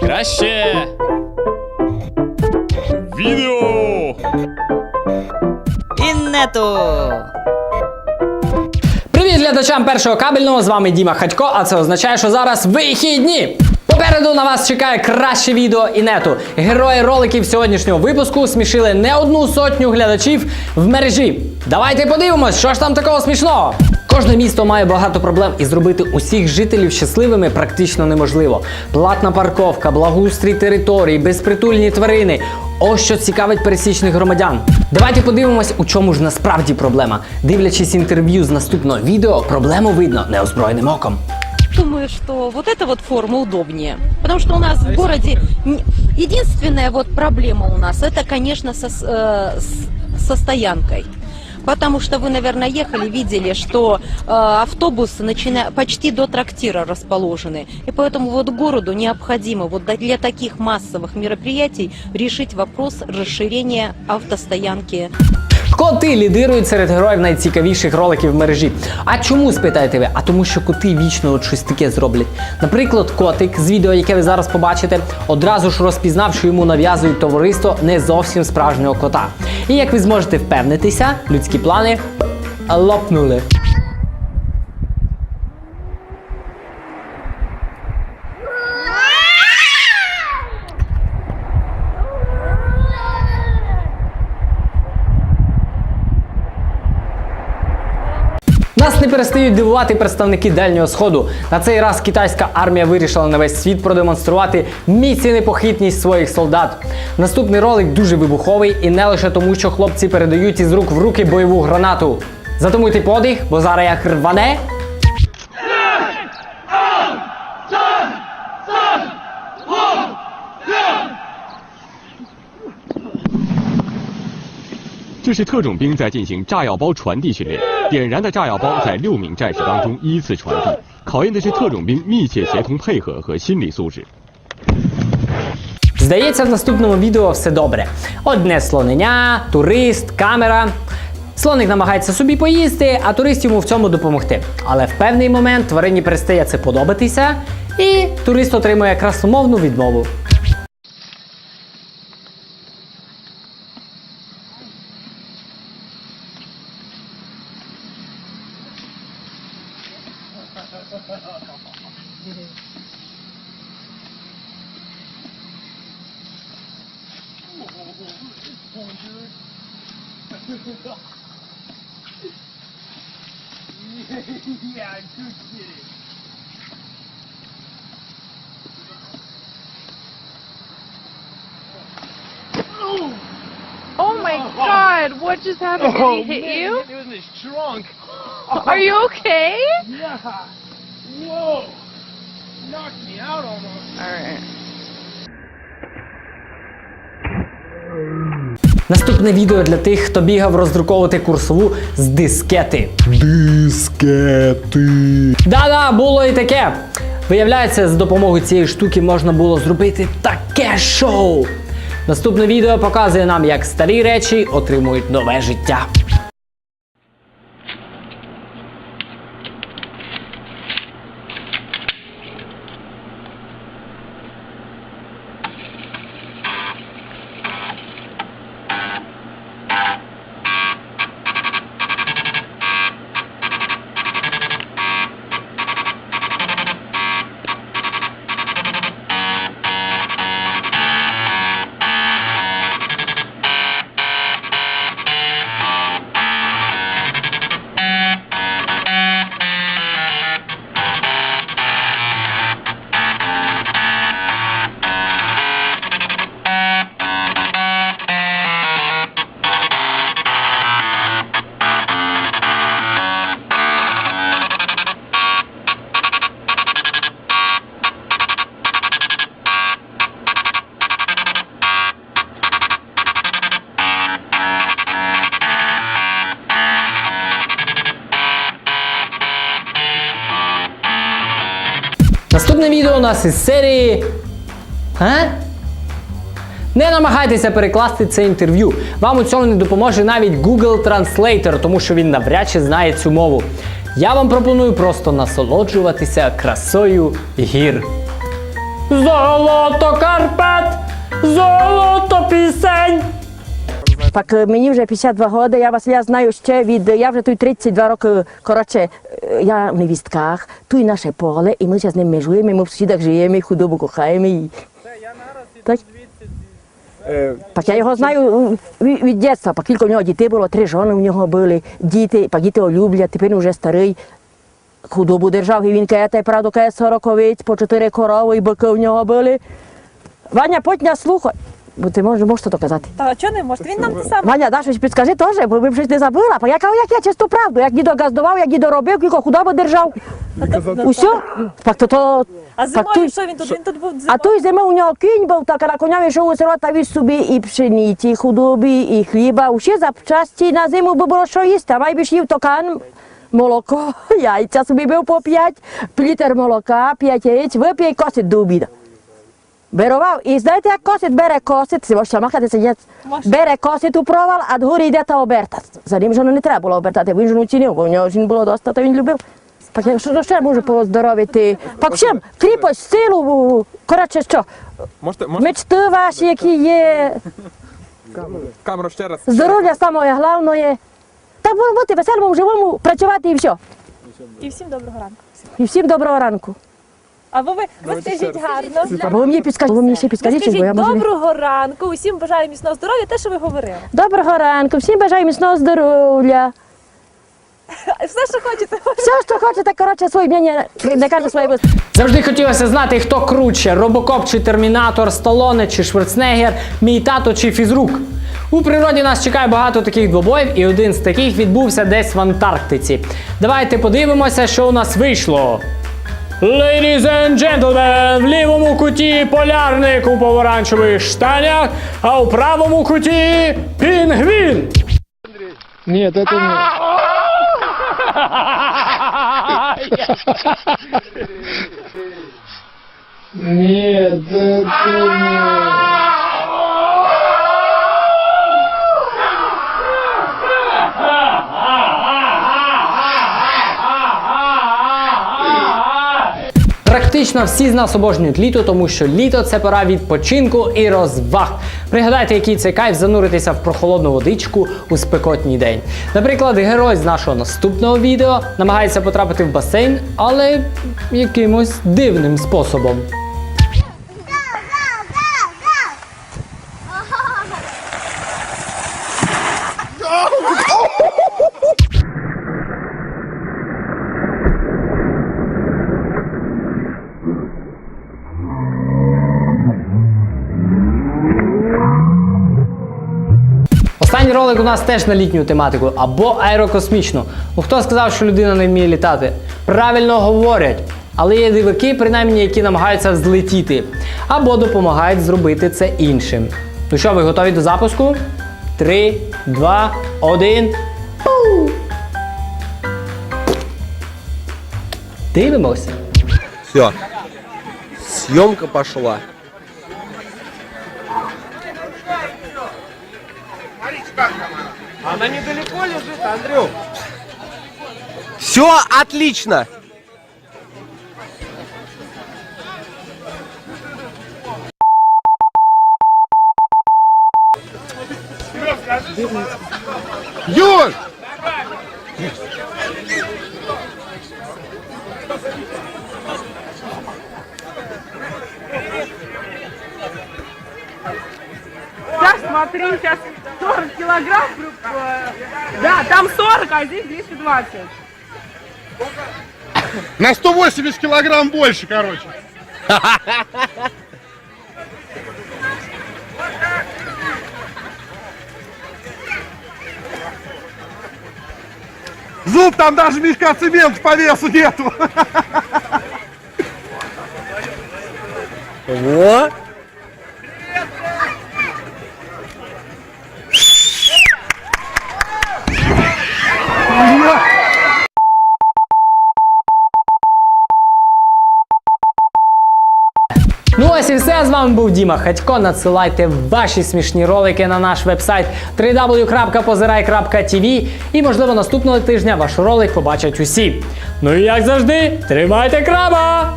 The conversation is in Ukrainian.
Краще. Відео. Іннету. Привіт глядачам першого кабельного! З вами Діма Хатько, а це означає, що зараз вихідні. Попереду на вас чекає краще відео і нету. Герої роликів сьогоднішнього випуску смішили не одну сотню глядачів в мережі. Давайте подивимось, що ж там такого смішного. Кожне місто має багато проблем, і зробити усіх жителів щасливими практично неможливо. Платна парковка, благоустрій територій, безпритульні тварини. Ось що цікавить пересічних громадян. Давайте подивимось, у чому ж насправді проблема. Дивлячись інтерв'ю з наступного відео, проблему видно неозброєним оком. Думаю, что вот эта вот форма удобнее. Потому что у нас в городе единственная вот проблема у нас, это, конечно, со, э, со стоянкой. Потому что вы, наверное, ехали, видели, что э, автобусы начина... почти до трактира расположены. И поэтому вот городу необходимо вот для таких массовых мероприятий решить вопрос расширения автостоянки Коти лідирують серед героїв найцікавіших роликів в мережі. А чому спитаєте ви? А тому, що коти вічно от щось таке зроблять. Наприклад, котик з відео, яке ви зараз побачите, одразу ж розпізнав, що йому нав'язують товариство не зовсім справжнього кота. І як ви зможете впевнитися, людські плани лопнули. Нас не перестають дивувати представники Дальнього Сходу. На цей раз китайська армія вирішила на весь світ продемонструвати міць і непохитність своїх солдат. Наступний ролик дуже вибуховий і не лише тому, що хлопці передають із рук в руки бойову гранату. Затамуйте подих, бо зараз як рване. 这是特种兵在进行炸药包传递训练， 点燃的炸药包在六名战士当中依次传递，考验的是特种兵密切协同配合和心理素质。 Здається, в наступному відео все добре. Одне слонення, турист, камера. Слоник намагається собі поїсти, а турист йому в цьому допомогти. Але в певний момент тварині перестає це подобатися, і турист отримує красномовну відмову. Oh my god, what just happened? Did he oh, hit you? It was in his trunk. Are you okay? Yeah. Whoa. Knocked me out almost. Alright. Наступне відео для тих, хто бігав роздруковувати курсову з дискети. Дискети. Да-да, було і таке. Виявляється, з допомогою цієї штуки можна було зробити таке шоу. Наступне відео показує нам, як старі речі отримують нове життя. Наступне відео у нас із серії. А? Не намагайтеся перекласти це інтерв'ю. Вам у цьому не допоможе навіть Google Translator, тому що він навряд чи знає цю мову. Я вам пропоную просто насолоджуватися красою гір. Золото Карпат, золото пісень. Так е, мені вже 52 роки, я вас я знаю ще від, я вже тут 32 роки, коротше, е, я в невістках, тут наше поле, і ми зараз з ним межуємо, і ми в сусідах живемо, і худобу кохаємо. І... Так? Так я його знаю е, від, дитинства, по кілька в нього дітей було, три жони в нього були, діти, па діти його люблять, тепер він вже старий. Худобу держав, і він каже, та й правду 40 по чотири корови, і бики в нього були. Ваня, потня слухай, бо ти можеш, можеш то казати. Та чого не можете? Він нам те саме. Ваня, да, щось підскажи теж, бо ви б щось не забила. Бо я кажу, як я чисту правду, як дідо газдував, як дідо робив, кілько худобу держав. Усьо? Так то то. А так зимою той- що він тут? Він тут був А той зими у нього кінь був, так а на коня йшов у село та віз собі і пшениці, і худобі, і хліба. Усі запчасті на зиму би було що їсти, а майбіж їв токан. Молоко, яйця собі бив по п'ять, літр молока, п'ять яєць, вип'є і косить до обіду. Берував. І знаєте, як косить, бере косить, це можна махати сидять, бере косить у провал, а дгорі йде та оберта. За ним жону не треба було обертати, він жону цінив, бо в нього жін було доста, то він любив. Так я що ще можу поздоровити? Так чим? Кріпость, силу, коротше що, Можете, можете мечти ваші, які є, камеру ще раз? здоров'я саме головне. Та бу- бути веселому, живому, працювати і все. І всім доброго ранку. І всім доброго ранку. Або ви, ви скажіть гарно. Або ви мені підскажіть, ви мені ще підскажіть, бо я скажіть можу. доброго ранку, усім бажаю міцного здоров'я, те, що ви говорили. Доброго ранку, всім бажаю міцного здоров'я. Все, що хочете. Все, що хочете, коротше, своє мнення, не кажу своє без. Завжди хотілося знати, хто круче: Робокоп чи Термінатор, Сталоне чи Шварценеггер, мій тато чи фізрук. У природі нас чекає багато таких двобоїв, і один з таких відбувся десь в Антарктиці. Давайте подивимося, що у нас вийшло. Ladies and gentlemen, в лівому куті полярник у помаранчевих штанях, а у правому куті пінгвін. Нет, это не... Ні, це не... Практично всі з нас обожнюють літо, тому що літо це пора відпочинку і розваг. Пригадайте, який це кайф зануритися в прохолодну водичку у спекотній день. Наприклад, герой з нашого наступного відео намагається потрапити в басейн, але якимось дивним способом. Ролик у нас теж на літню тематику або аерокосмічну. Ну хто сказав, що людина не вміє літати? Правильно говорять. Але є дивики, принаймні, які намагаються злетіти або допомагають зробити це іншим. Ну що, ви готові до запуску? Три, два, один. Дивимося. Все. Съемка пошла. Она недалеко лежит, Андрю. Все отлично. Юль! Смотри, сейчас 40 килограмм. Да, там 40, а здесь 220. На 180 килограмм больше, короче. Зуб там даже мешка цемента по весу нету. Во. Все. З вами був Діма Хатько. Надсилайте ваші смішні ролики на наш вебсайт www.pozirай.tv і можливо наступного тижня ваш ролик побачать усі. Ну і як завжди, тримайте краба!